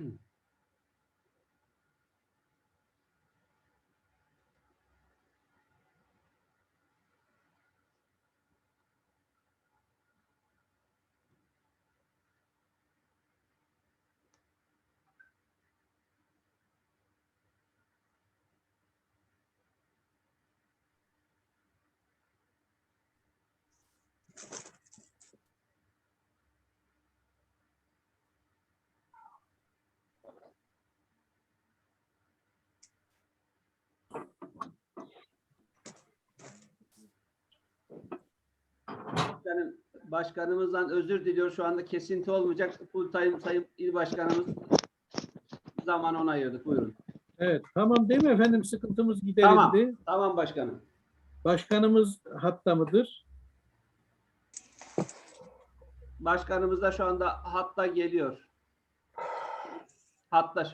two Başkanım, başkanımızdan özür diliyor. Şu anda kesinti olmayacak. Full time sayın il başkanımız zaman ona ayırdık. Buyurun. Evet, tamam değil mi efendim? Sıkıntımız giderildi. Tamam. Tamam başkanım. Başkanımız hatta mıdır? Başkanımız da şu anda hatta geliyor. Hatta.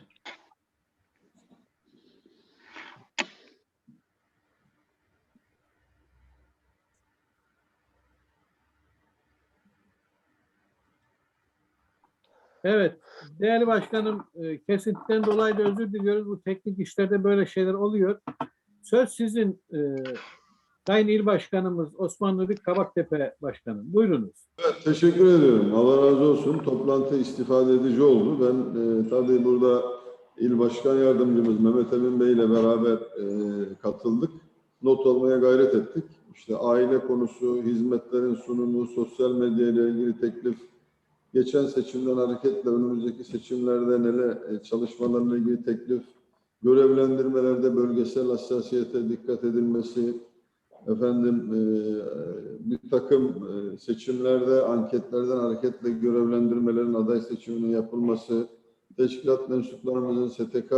Evet, değerli başkanım, e, kesintiden dolayı da özür diliyoruz. Bu teknik işlerde böyle şeyler oluyor. Söz sizin e, Sayın İl Başkanımız Osman Nuri Kabaktepe Başkanım. Buyurunuz. Evet, teşekkür ediyorum. Allah razı olsun. Toplantı istifade edici oldu. Ben e, tabii burada İl Başkan Yardımcımız Mehmet Emin Bey ile beraber e, katıldık. Not almaya gayret ettik. İşte aile konusu, hizmetlerin sunumu, sosyal medya ile ilgili teklif, geçen seçimden hareketle önümüzdeki seçimlerde neler e, çalışmalarla ilgili teklif, görevlendirmelerde bölgesel hassasiyete dikkat edilmesi, efendim e, bir takım e, seçimlerde anketlerden hareketle görevlendirmelerin aday seçiminin yapılması, teşkilat mensuplarımızın STK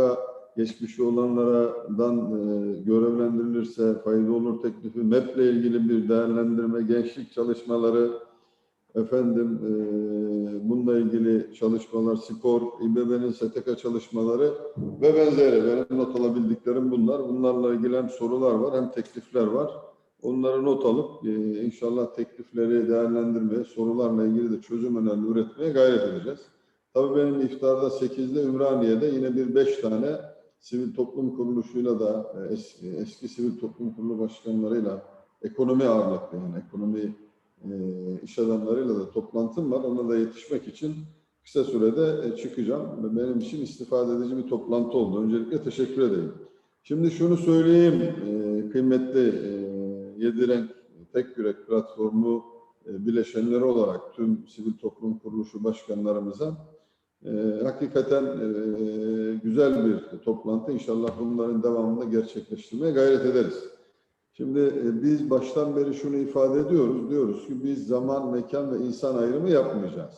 geçmişi olanlardan e, görevlendirilirse fayda olur teklifi, MEP ile ilgili bir değerlendirme, gençlik çalışmaları, efendim e, bununla ilgili çalışmalar, spor, İBB'nin STK çalışmaları ve benzeri. Benim not alabildiklerim bunlar. Bunlarla ilgili hem sorular var hem teklifler var. Onları not alıp e, inşallah teklifleri değerlendirmeye, sorularla ilgili de çözüm öneri üretmeye gayret edeceğiz. Tabii benim iftarda 8'de Ümraniye'de yine bir 5 tane sivil toplum kuruluşuyla da e, eski, eski sivil toplum kurulu başkanlarıyla ekonomi ağırlıklı yani ekonomi e, iş adamlarıyla da toplantım var. Ona da yetişmek için kısa sürede e, çıkacağım. Benim için istifade edici bir toplantı oldu. Öncelikle teşekkür edeyim. Şimdi şunu söyleyeyim e, kıymetli e, Yedi Renk Tek Yürek platformu e, bileşenleri olarak tüm sivil toplum kuruluşu başkanlarımıza e, hakikaten güzel bir toplantı. İnşallah bunların devamında gerçekleştirmeye gayret ederiz. Şimdi e, biz baştan beri şunu ifade ediyoruz. Diyoruz ki biz zaman, mekan ve insan ayrımı yapmayacağız.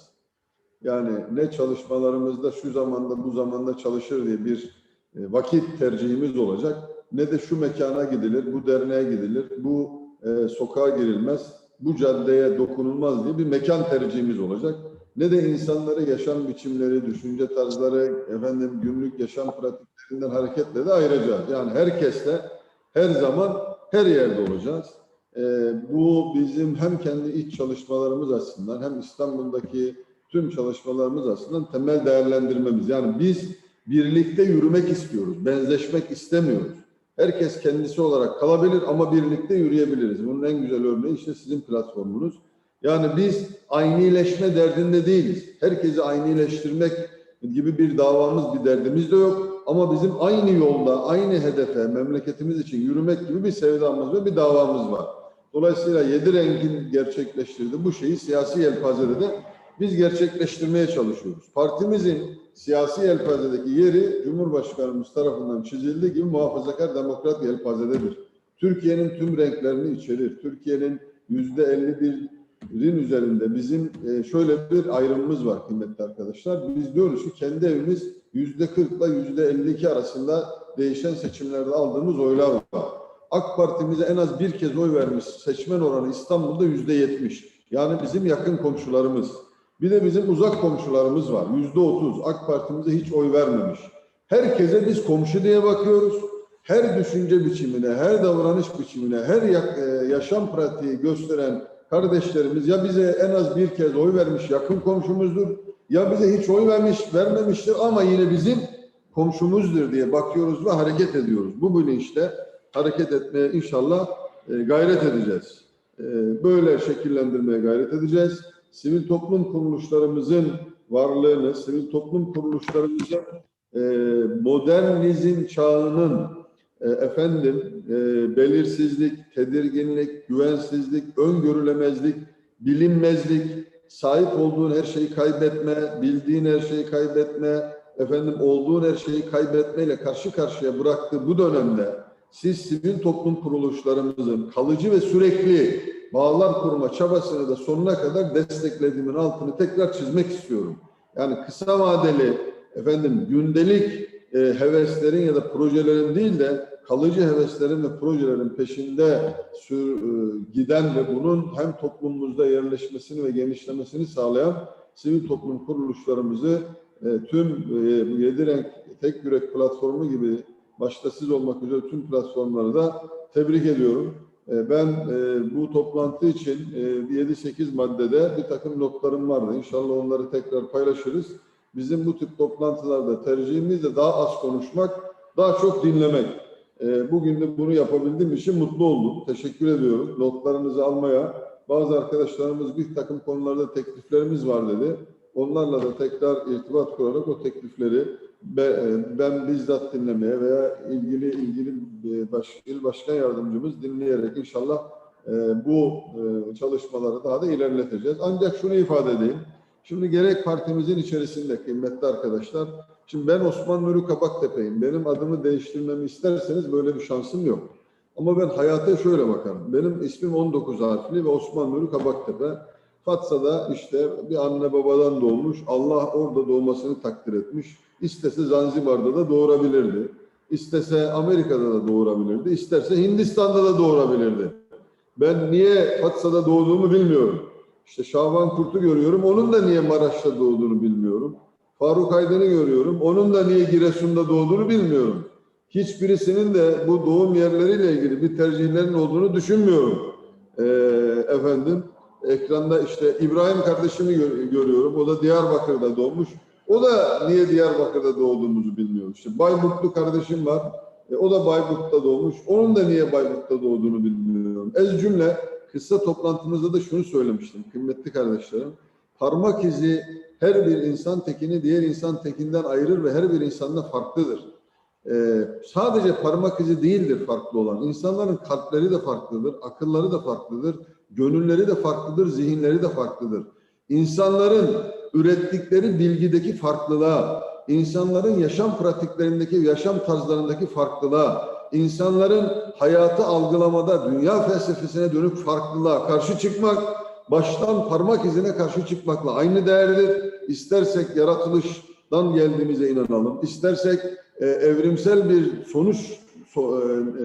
Yani ne çalışmalarımızda şu zamanda bu zamanda çalışır diye bir e, vakit tercihimiz olacak. Ne de şu mekana gidilir, bu derneğe gidilir, bu e, sokağa girilmez, bu caddeye dokunulmaz diye bir mekan tercihimiz olacak. Ne de insanları, yaşam biçimleri, düşünce tarzları, efendim günlük yaşam pratiklerinden hareketle de ayıracağız. Yani herkesle her zaman her yerde olacağız. Ee, bu bizim hem kendi iç çalışmalarımız açısından hem İstanbul'daki tüm çalışmalarımız açısından temel değerlendirmemiz. Yani biz birlikte yürümek istiyoruz, benzeşmek istemiyoruz. Herkes kendisi olarak kalabilir ama birlikte yürüyebiliriz. Bunun en güzel örneği işte sizin platformunuz. Yani biz aynileşme derdinde değiliz. Herkesi aynileştirmek gibi bir davamız, bir derdimiz de yok. Ama bizim aynı yolda, aynı hedefe, memleketimiz için yürümek gibi bir sevdamız ve bir davamız var. Dolayısıyla yedi rengin gerçekleştirdiği bu şeyi siyasi yelpazede de biz gerçekleştirmeye çalışıyoruz. Partimizin siyasi yelpazedeki yeri Cumhurbaşkanımız tarafından çizildiği gibi muhafazakar demokrat yelpazededir. Türkiye'nin tüm renklerini içerir. Türkiye'nin yüzde 51'in üzerinde bizim e, şöyle bir ayrımımız var kıymetli arkadaşlar. Biz diyoruz ki kendi evimiz yüzde 40 ile yüzde 52 arasında değişen seçimlerde aldığımız oylar var. AK Parti'mize en az bir kez oy vermiş seçmen oranı İstanbul'da yüzde 70. Yani bizim yakın komşularımız. Bir de bizim uzak komşularımız var. Yüzde 30. AK Parti'mize hiç oy vermemiş. Herkese biz komşu diye bakıyoruz. Her düşünce biçimine, her davranış biçimine, her e, yaşam pratiği gösteren kardeşlerimiz ya bize en az bir kez oy vermiş yakın komşumuzdur ya bize hiç oy vermiş, vermemiştir ama yine bizim komşumuzdur diye bakıyoruz ve hareket ediyoruz. Bu bilinçle hareket etmeye inşallah e, gayret edeceğiz. E, böyle şekillendirmeye gayret edeceğiz. Sivil toplum kuruluşlarımızın varlığını, sivil toplum kuruluşlarımızın e, modernizm çağının efendim belirsizlik, tedirginlik, güvensizlik, öngörülemezlik, bilinmezlik, sahip olduğun her şeyi kaybetme, bildiğin her şeyi kaybetme, efendim olduğun her şeyi kaybetmeyle karşı karşıya bıraktığı bu dönemde siz sivil toplum kuruluşlarımızın kalıcı ve sürekli bağlar kurma çabasını da sonuna kadar desteklediğimin altını tekrar çizmek istiyorum. Yani kısa vadeli efendim gündelik e, heveslerin ya da projelerin değil de kalıcı heveslerin ve projelerin peşinde sür, e, giden ve bunun hem toplumumuzda yerleşmesini ve genişlemesini sağlayan sivil toplum kuruluşlarımızı e, tüm e, bu yedi renk tek yürek platformu gibi başta siz olmak üzere tüm platformları da tebrik ediyorum. E, ben e, bu toplantı için e, 7-8 maddede bir takım notlarım vardı. İnşallah onları tekrar paylaşırız. Bizim bu tip toplantılarda tercihimiz de daha az konuşmak, daha çok dinlemek. E, bugün de bunu yapabildiğim için mutlu oldum. Teşekkür ediyorum. Notlarınızı almaya. Bazı arkadaşlarımız bir takım konularda tekliflerimiz var dedi. Onlarla da tekrar irtibat kurarak o teklifleri e, ben bizzat dinlemeye veya ilgili ilgili e, baş, il başkan yardımcımız dinleyerek inşallah e, bu çalışmaları daha da ilerleteceğiz. Ancak şunu ifade edeyim. Şimdi gerek partimizin içerisinde kıymetli arkadaşlar, şimdi ben Osman Nuri Kabaktepe'yim. Benim adımı değiştirmemi isterseniz böyle bir şansım yok. Ama ben hayata şöyle bakarım. Benim ismim 19 harfli ve Osman Nuri Kabaktepe. Fatsa'da işte bir anne babadan doğmuş. Allah orada doğmasını takdir etmiş. İstese Zanzibar'da da doğurabilirdi. İstese Amerika'da da doğurabilirdi. İsterse Hindistan'da da doğurabilirdi. Ben niye Fatsa'da doğduğumu bilmiyorum. İşte Şaban Kurt'u görüyorum. Onun da niye Maraş'ta doğduğunu bilmiyorum. Faruk Aydın'ı görüyorum. Onun da niye Giresun'da doğduğunu bilmiyorum. Hiçbirisinin de bu doğum yerleriyle ilgili bir tercihlerin olduğunu düşünmüyorum. Ee, efendim ekranda işte İbrahim kardeşimi gör- görüyorum. O da Diyarbakır'da doğmuş. O da niye Diyarbakır'da doğduğumuzu bilmiyor. İşte Bayburtlu kardeşim var. E, o da Bayburt'ta doğmuş. Onun da niye Bayburt'ta doğduğunu bilmiyorum. Ez cümle kısa toplantımızda da şunu söylemiştim kıymetli kardeşlerim. Parmak izi her bir insan tekini diğer insan tekinden ayırır ve her bir insanda farklıdır. Ee, sadece parmak izi değildir farklı olan. İnsanların kalpleri de farklıdır, akılları da farklıdır, gönülleri de farklıdır, zihinleri de farklıdır. İnsanların ürettikleri bilgideki farklılığa, insanların yaşam pratiklerindeki, yaşam tarzlarındaki farklılığa, insanların hayatı algılamada, dünya felsefesine dönük farklılığa karşı çıkmak, baştan parmak izine karşı çıkmakla aynı değerlidir. İstersek yaratılıştan geldiğimize inanalım, istersek e, evrimsel bir sonuç so, e,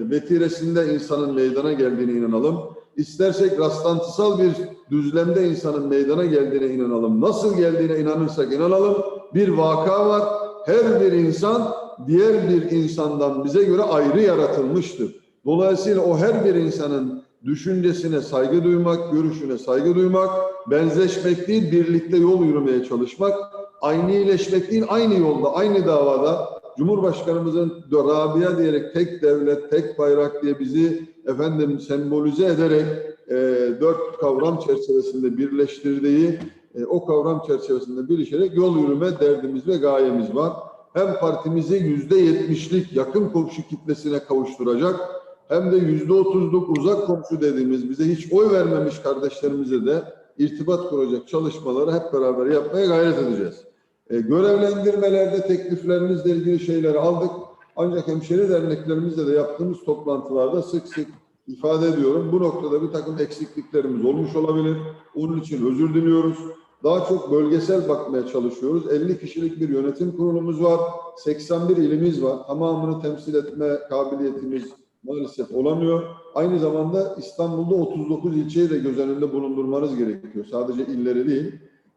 vetiresinde insanın meydana geldiğine inanalım. İstersek rastlantısal bir düzlemde insanın meydana geldiğine inanalım. Nasıl geldiğine inanırsak inanalım. Bir vaka var. Her bir insan diğer bir insandan bize göre ayrı yaratılmıştır. Dolayısıyla o her bir insanın düşüncesine saygı duymak, görüşüne saygı duymak, benzeşmek değil, birlikte yol yürümeye çalışmak, aynileşmek değil, aynı yolda, aynı davada Cumhurbaşkanımızın Rabia diyerek tek devlet, tek bayrak diye bizi efendim sembolize ederek e, dört kavram çerçevesinde birleştirdiği e, o kavram çerçevesinde birleşerek yol yürüme derdimiz ve gayemiz var. Hem partimizi yüzde yetmişlik yakın komşu kitlesine kavuşturacak hem de yüzde otuzluk uzak komşu dediğimiz bize hiç oy vermemiş kardeşlerimize de irtibat kuracak çalışmaları hep beraber yapmaya gayret edeceğiz. E, görevlendirmelerde tekliflerinizle ilgili şeyleri aldık. Ancak hemşeri derneklerimizle de yaptığımız toplantılarda sık sık ifade ediyorum. Bu noktada bir takım eksikliklerimiz olmuş olabilir. Onun için özür diliyoruz. Daha çok bölgesel bakmaya çalışıyoruz. 50 kişilik bir yönetim kurulumuz var. 81 ilimiz var. Tamamını temsil etme kabiliyetimiz maalesef olamıyor. Aynı zamanda İstanbul'da 39 ilçeyi de göz önünde bulundurmanız gerekiyor. Sadece illeri değil.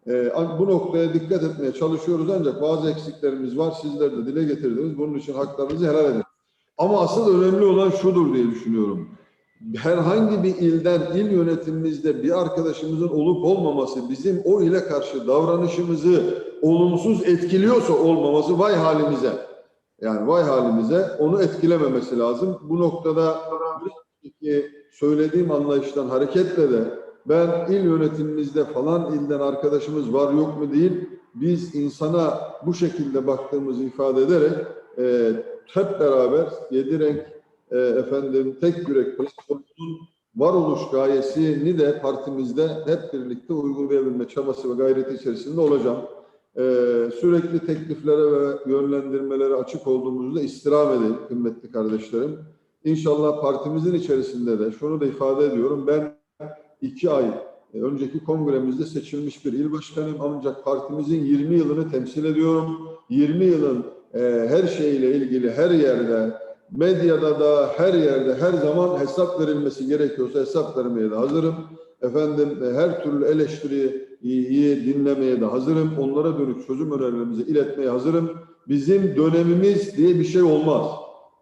Ee, bu noktaya dikkat etmeye çalışıyoruz ancak bazı eksiklerimiz var. Sizler de dile getirdiniz. Bunun için haklarınızı helal edin. Ama asıl önemli olan şudur diye düşünüyorum. herhangi bir ilden, il yönetimimizde bir arkadaşımızın olup olmaması bizim o ile karşı davranışımızı olumsuz etkiliyorsa olmaması vay halimize. Yani vay halimize onu etkilememesi lazım. Bu noktada söylediğim anlayıştan hareketle de ben il yönetimimizde falan ilden arkadaşımız var yok mu değil, biz insana bu şekilde baktığımızı ifade ederek e, hep beraber yedi renk e, efendim tek yürek platformunun varoluş gayesini de partimizde hep birlikte uygulayabilme çabası ve gayreti içerisinde olacağım. E, sürekli tekliflere ve yönlendirmelere açık olduğumuzu da istirham edeyim kıymetli kardeşlerim. İnşallah partimizin içerisinde de şunu da ifade ediyorum. Ben iki ay e, önceki kongremizde seçilmiş bir il başkanıyım ancak partimizin 20 yılını temsil ediyorum. 20 yılın e, her şeyle ilgili her yerde, medyada da her yerde her zaman hesap verilmesi gerekiyorsa hesap vermeye de hazırım. Efendim e, her türlü eleştiriyi iyi dinlemeye de hazırım. Onlara dönük çözüm önerilerimizi iletmeye hazırım. Bizim dönemimiz diye bir şey olmaz.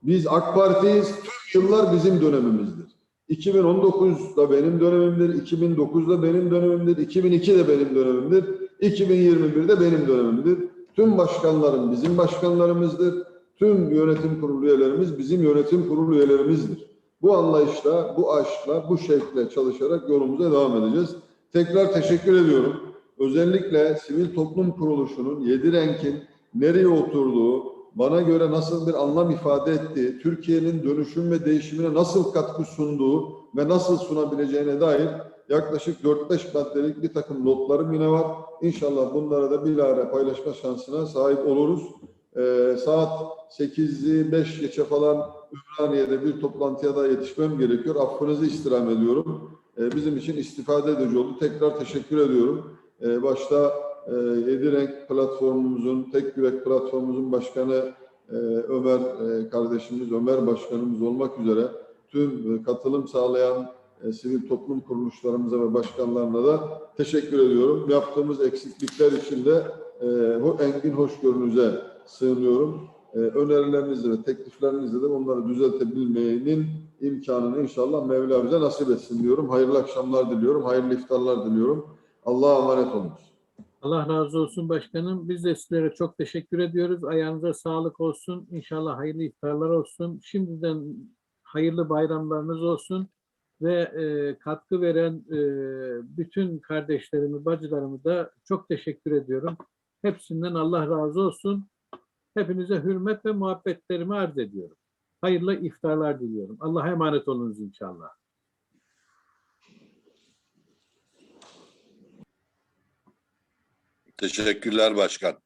Biz AK Parti'yiz. Tüm yıllar bizim dönemimizdir. 2019'da benim dönemimdir, 2009'da benim dönemimdir, 2002'de benim dönemimdir, 2021'de benim dönemimdir. Tüm başkanlarım bizim başkanlarımızdır. Tüm yönetim kurulu üyelerimiz bizim yönetim kurulu üyelerimizdir. Bu anlayışla, bu aşkla, bu şevkle çalışarak yolumuza devam edeceğiz. Tekrar teşekkür ediyorum. Özellikle sivil toplum kuruluşunun yedi renkin nereye oturduğu, bana göre nasıl bir anlam ifade ettiği, Türkiye'nin dönüşüm ve değişimine nasıl katkı sunduğu ve nasıl sunabileceğine dair yaklaşık 4-5 maddelik bir takım notlarım yine var. İnşallah bunlara da bilahare paylaşma şansına sahip oluruz. Ee, saat 8'i 5 geçe falan Ümraniye'de bir toplantıya da yetişmem gerekiyor. Affınızı istirham ediyorum. Ee, bizim için istifade edici oldu. Tekrar teşekkür ediyorum. Ee, başta e, Yedi Renk platformumuzun, Tek Yürek platformumuzun başkanı e, Ömer e, kardeşimiz, Ömer başkanımız olmak üzere tüm e, katılım sağlayan e, sivil toplum kuruluşlarımıza ve başkanlarına da teşekkür ediyorum. Yaptığımız eksiklikler için de e, engin hoşgörünüze sığınıyorum. E, önerilerinizle ve tekliflerinizle de bunları düzeltebilmenin imkanını inşallah Mevla bize nasip etsin diyorum. Hayırlı akşamlar diliyorum, hayırlı iftarlar diliyorum. Allah'a emanet olunuz. Allah razı olsun başkanım. Biz de sizlere çok teşekkür ediyoruz. Ayağınıza sağlık olsun. İnşallah hayırlı iftarlar olsun. Şimdiden hayırlı bayramlarınız olsun. Ve e, katkı veren e, bütün kardeşlerimi, bacılarımı da çok teşekkür ediyorum. Hepsinden Allah razı olsun. Hepinize hürmet ve muhabbetlerimi arz ediyorum. Hayırlı iftarlar diliyorum. Allah'a emanet olunuz inşallah. Teşekkürler başkan.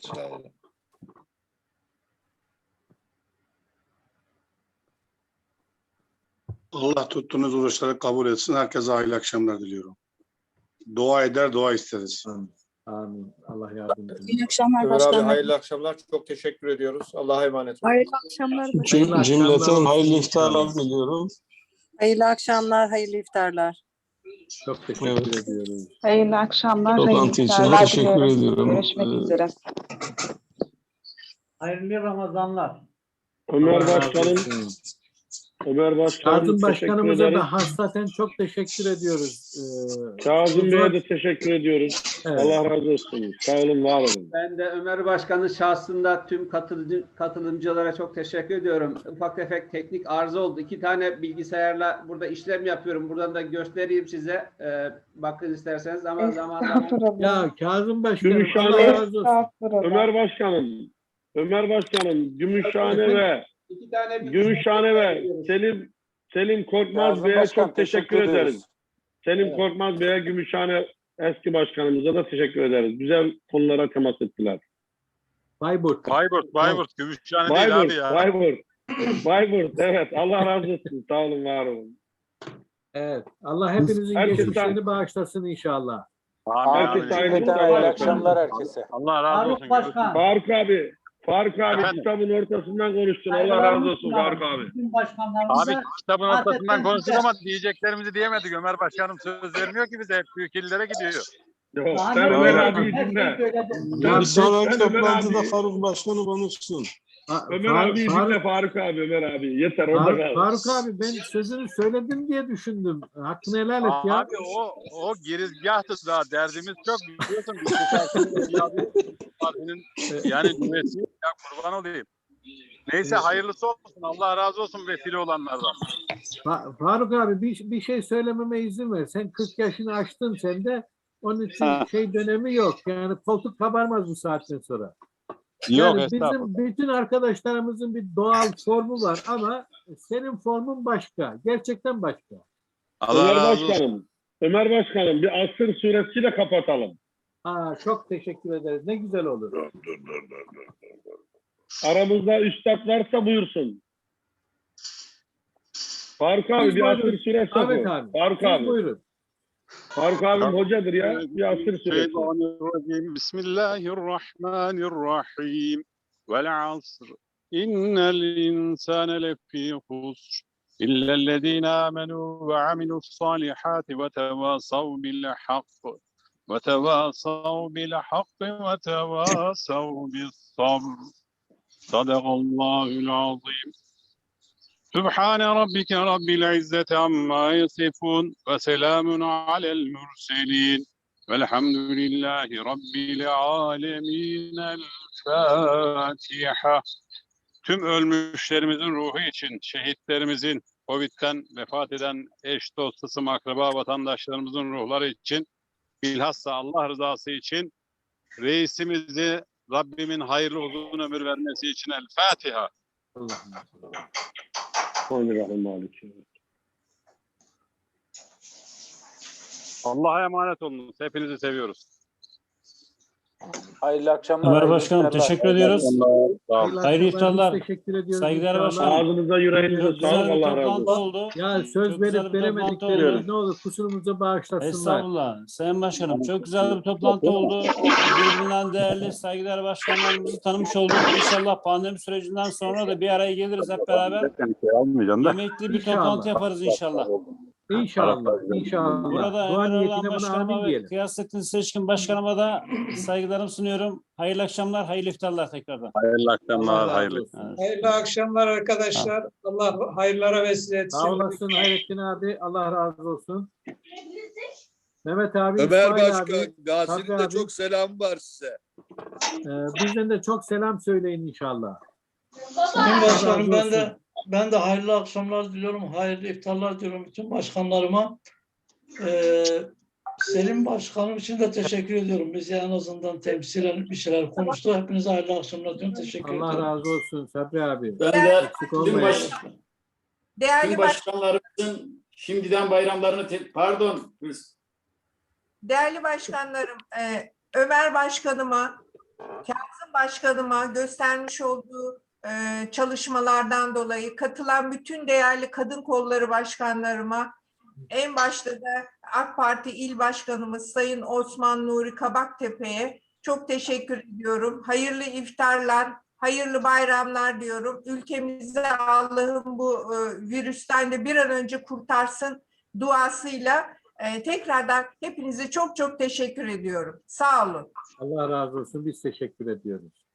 Sağ olun. Allah tuttuğunuz uğraşları kabul etsin. Herkese hayırlı akşamlar diliyorum. Dua eder, dua isteriz. Amin. Allah yardımcınız. İyi akşamlar Ömer abi başkanım. hayırlı akşamlar. Çok teşekkür ediyoruz. Allah'a emanet olun. Hayırlı akşamlar başkanım. Hayırlı Cüm- Cümleten hayırlı iftarlar diliyorum. Hayırlı akşamlar, hayırlı iftarlar. Çok teşekkür Evet. ediyoruz. Hayırlı akşamlar, hayırlı Toplantı için iftarlar teşekkür diliyorum. ediyorum. Görüşmek Ee, üzere. Hayırlı Ramazanlar. Ömer Başkanım. Ömer Başkanım Kazım teşekkür Başkanımıza ederiz. da hasaten çok teşekkür ediyoruz. Ee, Kazım Bey'e de teşekkür ediyoruz. Evet. Allah razı olsun. Sağ olun, var olun. Ben de Ömer Başkan'ın şahsında tüm katılıcı, katılımcılara çok teşekkür ediyorum. Ufak tefek teknik arıza oldu. İki tane bilgisayarla burada işlem yapıyorum. Buradan da göstereyim size. Ee, bakın isterseniz ama zaman zaman Estağfurullah. Ya Kazım Başkanım Gümüşhane- Allah razı olsun. Estağfurullah. Ömer Başkanım, Ömer Başkanım, Gümüşhane ve iki tane Gümüşhane ve Selim Selim Korkmaz Bey'e Başkan, çok teşekkür teşekkür ederiz. Selim Evet. Korkmaz Bey'e Gümüşhane eski başkanımıza da teşekkür ederiz. Güzel konulara temas ettiler. Bayburt. Bayburt, Bayburt, Gümüşhane değil Bayburt, abi ya. Bayburt. Bayburt, evet. Allah razı olsun. Sağ olun, var olun. Evet. Allah hepinizin Herkes- geçmişlerini bağışlasın inşallah. Amin, Herkes Cümleten iftarlar hayırlı akşamlar herkese. Allah razı olsun. Faruk Başkan. Faruk abi, Faruk abi Efendim? kitabın ortasından konuştun. Allah razı olsun. Faruk abi. Bütün başkanlarımıza Abi kitabın ortasından konuştuk ama diyeceklerimizi diyemedik. Ömer Başkanım söz vermiyor ki bize. Hep büyük illere gidiyor. Yok, sen Ömer abi dinle. Bir sonraki Ömer toplantıda abi- Faruk Başkanı konuşsun. Ömer Fa- abi Faruk- dinle Faruk abi Ömer abi. Yeter orada Faruk, kal. Faruk abi ben sözünü söyledim diye düşündüm. Hakkını helal et ya. Abi o o girizgahtı daha derdimiz çok biliyorsun. Partinin yani düvesi ya kurban olayım. Neyse hayırlısı olsun. Allah razı olsun vesile olanlardan. Fa- Faruk abi bir, bir şey söylememe izin ver. Sen 40 yaşını aştın sen de. Onun için Ha. şey dönemi yok. Yani koltuk kabarmaz bu saatten sonra. Yok Yani bizim bütün arkadaşlarımızın bir doğal formu var ama senin formun başka. Gerçekten başka. Allah Ömer razı olsun. Başkanım. Ömer Başkanım bir Asır suresiyle kapatalım. Aa, çok teşekkür ederiz. Ne güzel olur. Aramızda üstad varsa buyursun. Faruk abi Biz bir buyurun. Asır suresi Ahmet oku. abi. Faruk Siz abi. buyurun. Faruk abim hocadır ya. Bir Asır. Şeytanirracim. Bismillahirrahmanirrahim. Vel asr. İnnel insane lefî husr. إلا الذين آمنوا وعملوا الصالحات وتواصوا بالحق وتواصوا بالحق وتواصوا بالصبر صدق الله العظيم سبحان ربك رب العزة عما يصفون وسلام على المرسلين والحمد لله رب العالمين الفاتحة Tüm ölmüşlerimizin ruhu için, şehitlerimizin, Covid'den vefat eden eş, dost, ısım, akraba, vatandaşlarımızın ruhları için, bilhassa Allah rızası için, reisimizi Rabbimin hayırlı uzun ömür vermesi için El Fatiha. Allah'ım. Bismillahirrahmanirrahim. Allah'a emanet olunuz. Hepinizi seviyoruz. Hayırlı akşamlar. Ömer Başkanım teşekkür ediyoruz. Hayırlı Hayırlı iftarlar. Teşekkür ediyoruz. Saygılar başkanım. Ağzınıza yüreğinize Çok güzel sağlık bir Allah razı toplantı olsun. oldu. Ya söz Çok verip veremediklerimiz ne olur kusurumuza bağışlasınlar. Estağfurullah. Sayın Başkanım çok güzel bir toplantı oldu. Birbirinden değerli saygıdeğer başkanlarımızı tanımış olduk. İnşallah pandemi sürecinden sonra da bir araya geliriz hep beraber. Yemekli bir toplantı yaparız inşallah. İnşallah. İnşallah. Burada Dua niyetine buna amin ve diyelim. Kıyaslıklı Seçkin Başkanıma da saygılarımı sunuyorum. Hayırlı akşamlar, hayırlı iftarlar tekrardan. Hayırlı akşamlar, hayırlı. Hayırlı akşamlar arkadaşlar. Allah hayırlara vesile etsin. Sağ olasın Hayrettin abi. Allah razı olsun. Mehmet abi, Ömer İsmail Başkan, abi. Gazi'nin de abi. çok selam var size. e, bizden de çok selam söyleyin inşallah. Sayın Başkanım ben olsun. de ben de hayırlı akşamlar diliyorum. Hayırlı iftarlar diliyorum bütün başkanlarıma. Ee, Selim Başkanım için de teşekkür ediyorum. Bizi en azından temsilen bir şeyler konuştu. Hepinize hayırlı akşamlar diliyorum. Teşekkür Allah ederim. razı olsun Sabri abi. Ben de Eksik tüm, olmayın. baş, Değerli tüm baş- başkanlarımızın şimdiden bayramlarını te- pardon Değerli başkanlarım, e, Ömer Başkanıma, Kazım Başkanıma göstermiş olduğu çalışmalardan dolayı katılan bütün değerli kadın kolları başkanlarıma, en başta da AK Parti İl Başkanımız Sayın Osman Nuri Kabaktepe'ye çok teşekkür ediyorum. Hayırlı iftarlar, hayırlı bayramlar diyorum. Ülkemizi Allah'ım bu e, virüsten de bir an önce kurtarsın duasıyla ee, tekrardan hepinize çok çok teşekkür ediyorum. Sağ olun. Allah razı olsun. Biz teşekkür ediyoruz.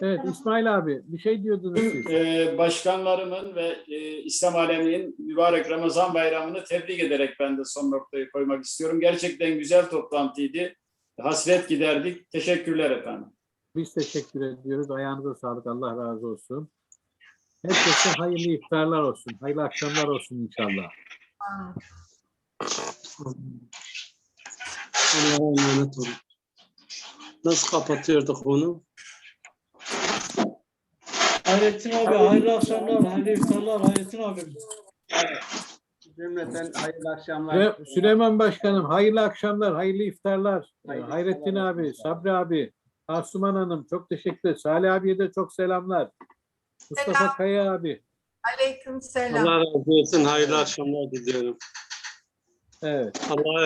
Evet İsmail abi bir şey diyordunuz siz. tüm e, başkanlarımın ve e, İslam aleminin mübarek Ramazan bayramını tebrik ederek ben de son noktayı koymak istiyorum. Gerçekten güzel toplantıydı. Hasret giderdik. Teşekkürler efendim. Biz teşekkür ediyoruz. Ayağınıza sağlık. Allah razı olsun. Herkese hayırlı iftarlar olsun. Hayırlı akşamlar olsun inşallah. Allah'a emanet olun. Nasıl kapatıyorduk onu? Hayrettin abi hayırlı akşamlar, hayırlı iftarlar Hayrettin abi. Cümleten hayırlı akşamlar. Ve Süleyman Başkanım hayırlı akşamlar, hayırlı iftarlar. Ee, Hayırlı Hayrettin iftarlar abi. Sabri abi, Asuman Hanım çok teşekkür ederim. Salih abiye de çok selamlar. Mustafa Selam. Kaya abi. Aleyküm selam. razı olsun, hayırlı akşamlar diliyorum. Evet. Allah'a